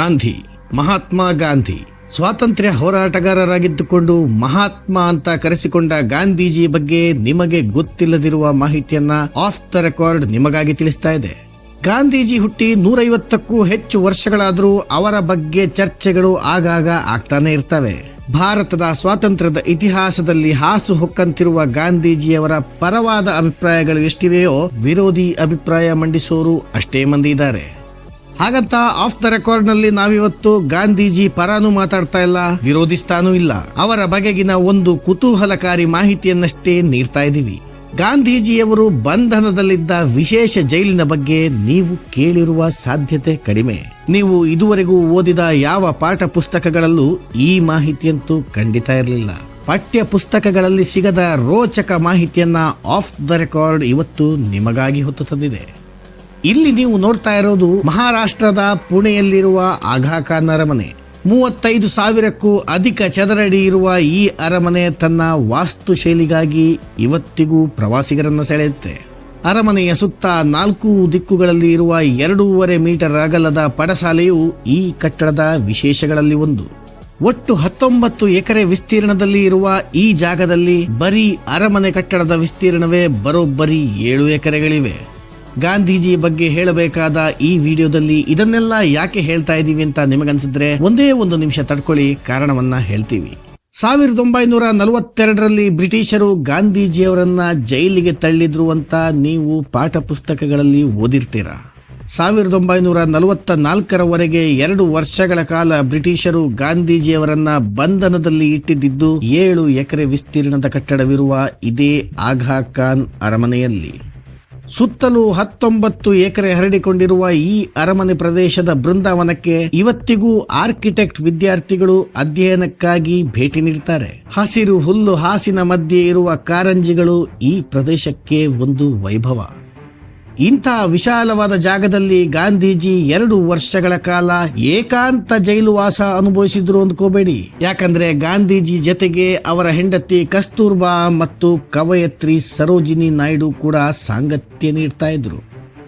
ಗಾಂಧಿ, ಮಹಾತ್ಮ ಗಾಂಧಿ. ಸ್ವಾತಂತ್ರ್ಯ ಹೋರಾಟಗಾರರಾಗಿದ್ದುಕೊಂಡು ಮಹಾತ್ಮ ಅಂತ ಕರೆಸಿಕೊಂಡ ಗಾಂಧೀಜಿ ಬಗ್ಗೆ ನಿಮಗೆ ಗೊತ್ತಿಲ್ಲದಿರುವ ಮಾಹಿತಿಯನ್ನ ಆಫ್ ದ ರೆಕಾರ್ಡ್ ನಿಮಗಾಗಿ ತಿಳಿಸ್ತಾ ಇದೆ. ಗಾಂಧೀಜಿ ಹುಟ್ಟಿ ನೂರೈವತ್ತಕ್ಕೂ ಹೆಚ್ಚು ವರ್ಷಗಳಾದರೂ ಅವರ ಬಗ್ಗೆ ಚರ್ಚೆಗಳು ಆಗಾಗ ಆಗ್ತಾನೆ ಇರ್ತವೆ. ಭಾರತದ ಸ್ವಾತಂತ್ರ್ಯದ ಇತಿಹಾಸದಲ್ಲಿ ಹಾಸು ಹೊಕ್ಕಂತಿರುವ ಗಾಂಧೀಜಿಯವರ ಪರವಾದ ಅಭಿಪ್ರಾಯಗಳು ಎಷ್ಟಿವೆಯೋ ವಿರೋಧಿ ಅಭಿಪ್ರಾಯ ಮಂಡಿಸೋರು ಅಷ್ಟೇ ಮಂದಿ ಇದ್ದಾರೆ. ಹಾಗಂತ ಆಫ್ ದ ರೆಕಾರ್ಡ್ನಲ್ಲಿ ನಾವಿವತ್ತು ಗಾಂಧೀಜಿ ಪರಾನು ಮಾತಾಡ್ತಾ ಇಲ್ಲ ವಿರೋಧಿಸ್ತಾನೂ ಇಲ್ಲ. ಅವರ ಬಗೆಗಿನ ಒಂದು ಕುತೂಹಲಕಾರಿ ಮಾಹಿತಿಯನ್ನಷ್ಟೇ ನೀಡ್ತಾ ಇದ್ದೀವಿ. ಗಾಂಧೀಜಿಯವರು ಬಂಧನದಲ್ಲಿದ್ದ ವಿಶೇಷ ಜೈಲಿನ ಬಗ್ಗೆ ನೀವು ಕೇಳಿರುವ ಸಾಧ್ಯತೆ ಕಡಿಮೆ. ನೀವು ಇದುವರೆಗೂ ಓದಿದ ಯಾವ ಪಾಠ ಪುಸ್ತಕಗಳಲ್ಲೂ ಈ ಮಾಹಿತಿಯಂತೂ ಖಂಡಿತ ಇರಲಿಲ್ಲ. ಪಠ್ಯ ಪುಸ್ತಕಗಳಲ್ಲಿ ಸಿಗದ ರೋಚಕ ಮಾಹಿತಿಯನ್ನ ಆಫ್ ದ ರೆಕಾರ್ಡ್ ಇವತ್ತು ನಿಮಗಾಗಿ ಹೊತ್ತು ತಂದಿದೆ. ಇಲ್ಲಿ ನೀವು ನೋಡ್ತಾ ಇರೋದು ಮಹಾರಾಷ್ಟ್ರದ ಪುಣೆಯಲ್ಲಿರುವ ಆಘಾಖಾನ್ ಅರಮನೆ. ಮೂವತ್ತೈದು ಸಾವಿರಕ್ಕೂ ಅಧಿಕ ಚದರಡಿ ಇರುವ ಈ ಅರಮನೆ ತನ್ನ ವಾಸ್ತು ಶೈಲಿಗಾಗಿ ಇವತ್ತಿಗೂ ಪ್ರವಾಸಿಗರನ್ನು ಸೆಳೆಯುತ್ತೆ. ಅರಮನೆಯ ಸುತ್ತ ನಾಲ್ಕು ದಿಕ್ಕುಗಳಲ್ಲಿ ಇರುವ ಎರಡೂವರೆ ಮೀಟರ್ ಅಗಲದ ಪಡಸಾಲೆಯು ಈ ಕಟ್ಟಡದ ವಿಶೇಷಗಳಲ್ಲಿ ಒಂದು. ಒಟ್ಟು ಹತ್ತೊಂಬತ್ತು ಎಕರೆ ವಿಸ್ತೀರ್ಣದಲ್ಲಿ ಇರುವ ಈ ಜಾಗದಲ್ಲಿ ಬರೀ ಅರಮನೆ ಕಟ್ಟಡದ ವಿಸ್ತೀರ್ಣವೇ ಬರೋಬ್ಬರಿ ಏಳು ಎಕರೆಗಳಿವೆ. ಗಾಂಧೀಜಿ ಬಗ್ಗೆ ಹೇಳಬೇಕಾದ ಈ ವಿಡಿಯೋದಲ್ಲಿ ಇದನ್ನೆಲ್ಲ ಯಾಕೆ ಹೇಳ್ತಾ ಇದ್ದೀವಿ ಅಂತ ನಿಮಗನ್ಸಿದ್ರೆ ಒಂದೇ ಒಂದು ನಿಮಿಷ ತಡ್ಕೊಳ್ಳಿ, ಕಾರಣವನ್ನ ಹೇಳ್ತೀವಿ. ಸಾವಿರದ ಒಂಬೈನೂರ ನಲವತ್ತೆರಡರಲ್ಲಿ ಬ್ರಿಟಿಷರು ಗಾಂಧೀಜಿಯವರನ್ನ ಜೈಲಿಗೆ ತಳ್ಳಿದ್ರು ಅಂತ ನೀವು ಪಾಠ ಪುಸ್ತಕಗಳಲ್ಲಿ ಓದಿರ್ತೀರಾ? ಸಾವಿರದ ಒಂಬೈನೂರ ನಲವತ್ತ ನಾಲ್ಕರವರೆಗೆ ಎರಡು ವರ್ಷಗಳ ಕಾಲ ಬ್ರಿಟಿಷರು ಗಾಂಧೀಜಿಯವರನ್ನ ಬಂಧನದಲ್ಲಿ ಇಟ್ಟಿದ್ದು ಏಳು ಎಕರೆ ವಿಸ್ತೀರ್ಣದ ಕಟ್ಟಡವಿರುವ ಇದೇ ಆಘಾ ಖಾನ್ ಅರಮನೆಯಲ್ಲಿ. ಸುತ್ತಲೂ ಹತ್ತೊಂಬತ್ತು ಎಕರೆ ಹರಡಿಕೊಂಡಿರುವ ಈ ಅರಮನೆ ಪ್ರದೇಶದ ಬೃಂದಾವನಕ್ಕೆ ಇವತ್ತಿಗೂ ಆರ್ಕಿಟೆಕ್ಟ್ ವಿದ್ಯಾರ್ಥಿಗಳು ಅಧ್ಯಯನಕ್ಕಾಗಿ ಭೇಟಿ ನೀಡುತ್ತಾರೆ ಹಸಿರು ಹುಲ್ಲು ಹಾಸಿನ ಮಧ್ಯೆ ಇರುವ ಕಾರಂಜಿಗಳು ಈ ಪ್ರದೇಶಕ್ಕೆ ಒಂದು ವೈಭವ. ಇಂಥ ವಿಶಾಲವಾದ ಜಾಗದಲ್ಲಿ ಗಾಂಧೀಜಿ ಎರಡು ವರ್ಷಗಳ ಕಾಲ ಏಕಾಂತ ಜೈಲುವಾಸ ಅನುಭವಿಸಿದ್ರು ಅಂದ್ಕೋಬೇಡಿ. ಯಾಕಂದ್ರೆ ಗಾಂಧೀಜಿ ಜೊತೆಗೆ ಅವರ ಹೆಂಡತಿ ಕಸ್ತೂರ್ಬಾ ಮತ್ತು ಕವಯತ್ರಿ ಸರೋಜಿನಿ ನಾಯ್ಡು ಕೂಡ ಸಾಂಗತ್ಯ ನೀಡ್ತಾ ಇದ್ರು.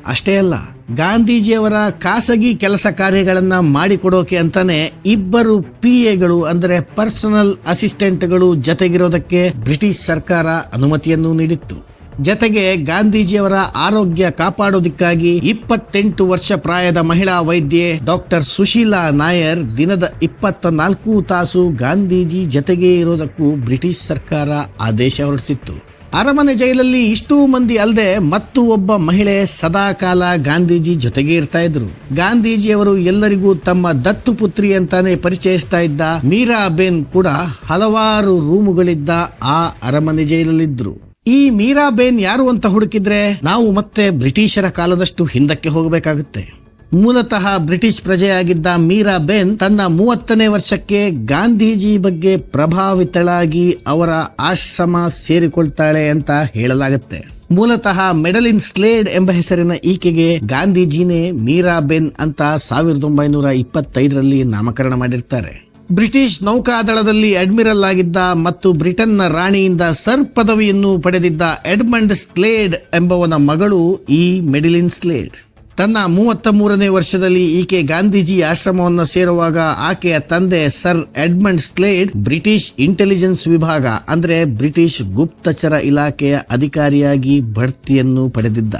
ಅಷ್ಟೇ ಅಲ್ಲ, ಗಾಂಧೀಜಿಯವರ ಖಾಸಗಿ ಕೆಲಸ ಕಾರ್ಯಗಳನ್ನು ಮಾಡಿಕೊಡೋಕೆ ಅಂತಾನೆ ಇಬ್ಬರು ಪಿ ಎಗಳು ಅಂದ್ರೆ ಪರ್ಸನಲ್ ಅಸಿಸ್ಟೆಂಟ್ಗಳು ಜತೆಗಿರೋದಕ್ಕೆ ಬ್ರಿಟಿಷ್ ಸರ್ಕಾರ ಅನುಮತಿಯನ್ನು ನೀಡಿತ್ತು. ಜತೆಗೆ ಗಾಂಧೀಜಿಯವರ ಆರೋಗ್ಯ ಕಾಪಾಡೋದಕ್ಕಾಗಿ ಇಪ್ಪತ್ತೆಂಟು ವರ್ಷ ಪ್ರಾಯದ ಮಹಿಳಾ ವೈದ್ಯೆ ಡಾಕ್ಟರ್ ಸುಶೀಲಾ ನಾಯರ್ ದಿನದ ಇಪ್ಪತ್ತ ನಾಲ್ಕು ತಾಸು ಗಾಂಧೀಜಿ ಜತೆಗೆ ಇರೋದಕ್ಕೂ ಬ್ರಿಟಿಷ್ ಸರ್ಕಾರ ಆದೇಶ ಹೊರಡಿಸಿತ್ತು. ಅರಮನೆ ಜೈಲಲ್ಲಿ ಇಷ್ಟೂ ಮಂದಿ ಅಲ್ಲದೆ ಮತ್ತು ಒಬ್ಬ ಮಹಿಳೆ ಸದಾಕಾಲ ಗಾಂಧೀಜಿ ಜೊತೆಗೆ ಇರ್ತಾ ಇದ್ರು. ಗಾಂಧೀಜಿಯವರು ಎಲ್ಲರಿಗೂ ತಮ್ಮ ದತ್ತು ಪುತ್ರಿ ಅಂತಾನೆ ಪರಿಚಯಿಸ್ತಾ ಇದ್ದ ಮೀರಾಬೇನ್ ಕೂಡ ಹಲವಾರು ರೂಮುಗಳಿದ್ದ ಆ ಅರಮನೆ ಜೈಲಲ್ಲಿದ್ರು. ಈ ಮೀರಾಬೇನ್ ಯಾರು ಅಂತ ಹುಡುಕಿದ್ರೆ ನಾವು ಮತ್ತೆ ಬ್ರಿಟಿಷರ ಕಾಲದಷ್ಟು ಹಿಂದಕ್ಕೆ ಹೋಗಬೇಕಾಗುತ್ತೆ. ಮೂಲತಃ ಬ್ರಿಟಿಷ್ ಪ್ರಜೆಯಾಗಿದ್ದ ಮೀರಾ ಬೇನ್ ತನ್ನ ಮೂವತ್ತನೇ ವರ್ಷಕ್ಕೆ ಗಾಂಧೀಜಿ ಬಗ್ಗೆ ಪ್ರಭಾವಿತಳಾಗಿ ಅವರ ಆಶ್ರಮ ಸೇರಿಕೊಳ್ತಾಳೆ ಅಂತ ಹೇಳಲಾಗುತ್ತೆ. ಮೂಲತಃ ಮೆಡಲಿನ್ ಸ್ಲೇಡ್ ಎಂಬ ಹೆಸರಿನ ಈಕೆಗೆ ಗಾಂಧೀಜಿನೇ ಮೀರಾ ಬೆನ್ ಅಂತ ಸಾವಿರದ ಒಂಬೈನೂರ ಇಪ್ಪತ್ತೈದರಲ್ಲಿ ನಾಮಕರಣ ಮಾಡಿರ್ತಾರೆ. ಬ್ರಿಟಿಷ್ ನೌಕಾದಳದಲ್ಲಿ ಅಡ್ಮಿರಲ್ ಆಗಿದ್ದ ಮತ್ತು ಬ್ರಿಟನ್ನ ರಾಣಿಯಿಂದ ಸರ್ ಪದವಿಯನ್ನು ಪಡೆದಿದ್ದ ಎಡ್ಮಂಡ್ ಸ್ಲೇಡ್ ಎಂಬವನ ಮಗಳು ಈ ಮೆಡಿಲಿನ್ ಸ್ಲೇಡ್. ತನ್ನ ಮೂವತ್ತ ಮೂರನೇ ವರ್ಷದಲ್ಲಿ ಈಕೆ ಗಾಂಧೀಜಿ ಆಶ್ರಮವನ್ನು ಸೇರುವಾಗ ಆಕೆಯ ತಂದೆ sir Edmund Slade British intelligence ವಿಭಾಗ, ಅಂದರೆ ಬ್ರಿಟಿಷ್ ಗುಪ್ತಚರ ಇಲಾಖೆಯ ಅಧಿಕಾರಿಯಾಗಿ ಬಡ್ತಿಯನ್ನು ಪಡೆದಿದ್ದ.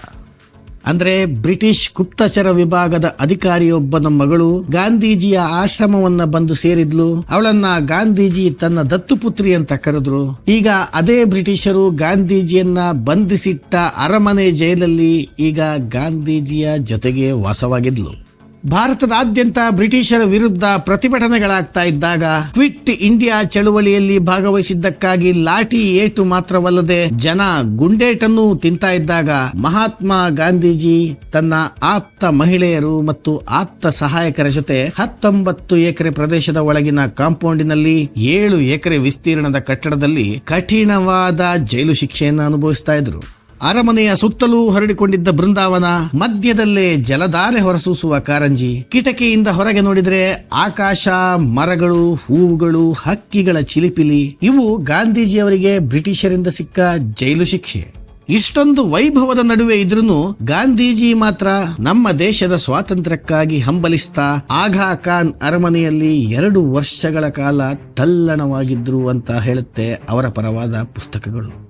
ಅಂದ್ರೆ ಬ್ರಿಟಿಷ್ ಗುಪ್ತಚರ ವಿಭಾಗದ ಅಧಿಕಾರಿಯೊಬ್ಬನ ಮಗಳು ಗಾಂಧೀಜಿಯ ಆಶ್ರಮವನ್ನ ಬಂದು ಸೇರಿದ್ಲು. ಅವಳನ್ನ ಗಾಂಧೀಜಿ ತನ್ನ ದತ್ತುಪುತ್ರಿ ಅಂತ ಕರೆದ್ರು. ಈಗ ಅದೇ ಬ್ರಿಟಿಷರು ಗಾಂಧೀಜಿಯನ್ನ ಬಂಧಿಸಿಟ್ಟ ಅರಮನೆ ಜೈಲಲ್ಲಿ ಈಗ ಗಾಂಧೀಜಿಯ ಜೊತೆಗೆ ವಾಸವಾಗಿದ್ಲು. ಭಾರತದಾದ್ಯಂತ ಬ್ರಿಟಿಷರ ವಿರುದ್ಧ ಪ್ರತಿಭಟನೆಗಳಾಗ್ತಾ ಇದ್ದಾಗ ಕ್ವಿಟ್ ಇಂಡಿಯಾ ಚಳುವಳಿಯಲ್ಲಿ ಭಾಗವಹಿಸಿದ್ದಕ್ಕಾಗಿ ಲಾಠಿ ಏಟು ಮಾತ್ರವಲ್ಲದೆ ಜನ ಗುಂಡೇಟನ್ನು ತಿಂತಾ ಇದ್ದಾಗ ಮಹಾತ್ಮ ಗಾಂಧೀಜಿ ತನ್ನ ಆಪ್ತ ಮಹಿಳೆಯರು ಮತ್ತು ಆಪ್ತ ಸಹಾಯಕರ ಜೊತೆ ಹತ್ತೊಂಬತ್ತು ಎಕರೆ ಪ್ರದೇಶದ ಒಳಗಿನ ಕಾಂಪೌಂಡಿನಲ್ಲಿ ಏಳು ಎಕರೆ ವಿಸ್ತೀರ್ಣದ ಕಟ್ಟಡದಲ್ಲಿ ಕಠಿಣವಾದ ಜೈಲು ಶಿಕ್ಷೆಯನ್ನು ಅನುಭವಿಸ್ತಾ ಇದ್ರು. ಅರಮನೆಯ ಸುತ್ತಲೂ ಹರಡಿಕೊಂಡಿದ್ದ ಬೃಂದಾವನ, ಮಧ್ಯದಲ್ಲೇ ಜಲಧಾರೆ ಹೊರಸೂಸುವ ಕಾರಂಜಿ. ಕಿಟಕಿಯಿಂದ ಹೊರಗೆ ನೋಡಿದ್ರೆ ಆಕಾಶ, ಮರಗಳು, ಹೂವುಗಳು, ಹಕ್ಕಿಗಳ ಚಿಲಿಪಿಲಿ. ಇವು ಗಾಂಧೀಜಿಯವರಿಗೆ ಬ್ರಿಟಿಷರಿಂದ ಸಿಕ್ಕ ಜೈಲು ಶಿಕ್ಷೆ. ಇಷ್ಟೊಂದು ವೈಭವದ ನಡುವೆ ಇದ್ರೂ ಗಾಂಧೀಜಿ ಮಾತ್ರ ನಮ್ಮ ದೇಶದ ಸ್ವಾತಂತ್ರ್ಯಕ್ಕಾಗಿ ಹಂಬಲಿಸ್ತಾ ಆಘಾ ಖಾನ್ ಅರಮನೆಯಲ್ಲಿ ಎರಡು ವರ್ಷಗಳ ಕಾಲ ತಲ್ಲಣವಾಗಿದ್ರು ಅಂತ ಹೇಳುತ್ತೆ ಅವರ ಪರವಾದ ಪುಸ್ತಕಗಳು.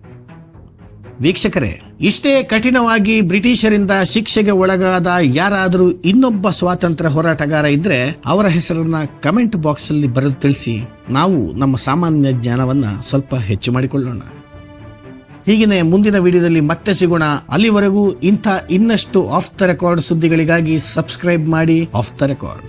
ವೀಕ್ಷಕರೇ, ಇಷ್ಟೇ ಕಠಿಣವಾಗಿ ಬ್ರಿಟಿಷರಿಂದ ಶಿಕ್ಷೆಗೆ ಒಳಗಾದ ಯಾರಾದರೂ ಇನ್ನೊಬ್ಬ ಸ್ವಾತಂತ್ರ್ಯ ಹೋರಾಟಗಾರ ಇದ್ರೆ ಅವರ ಹೆಸರನ್ನ ಕಮೆಂಟ್ ಬಾಕ್ಸ್ ಅಲ್ಲಿ ಬರೆದು ತಿಳಿಸಿ, ನಾವು ನಮ್ಮ ಸಾಮಾನ್ಯ ಜ್ಞಾನವನ್ನ ಸ್ವಲ್ಪ ಹೆಚ್ಚು ಮಾಡಿಕೊಳ್ಳೋಣ. ಹೀಗೆಯೇ ಮುಂದಿನ ವಿಡಿಯೋದಲ್ಲಿ ಮತ್ತೆ ಸಿಗೋಣ. ಅಲ್ಲಿವರೆಗೂ ಇಂಥ ಇನ್ನಷ್ಟು ಆಫ್ ದ ರೆಕಾರ್ಡ್ ಸುದ್ದಿಗಳಿಗಾಗಿ ಸಬ್ಸ್ಕ್ರೈಬ್ ಮಾಡಿ ಆಫ್ ದ ರೆಕಾರ್ಡ್.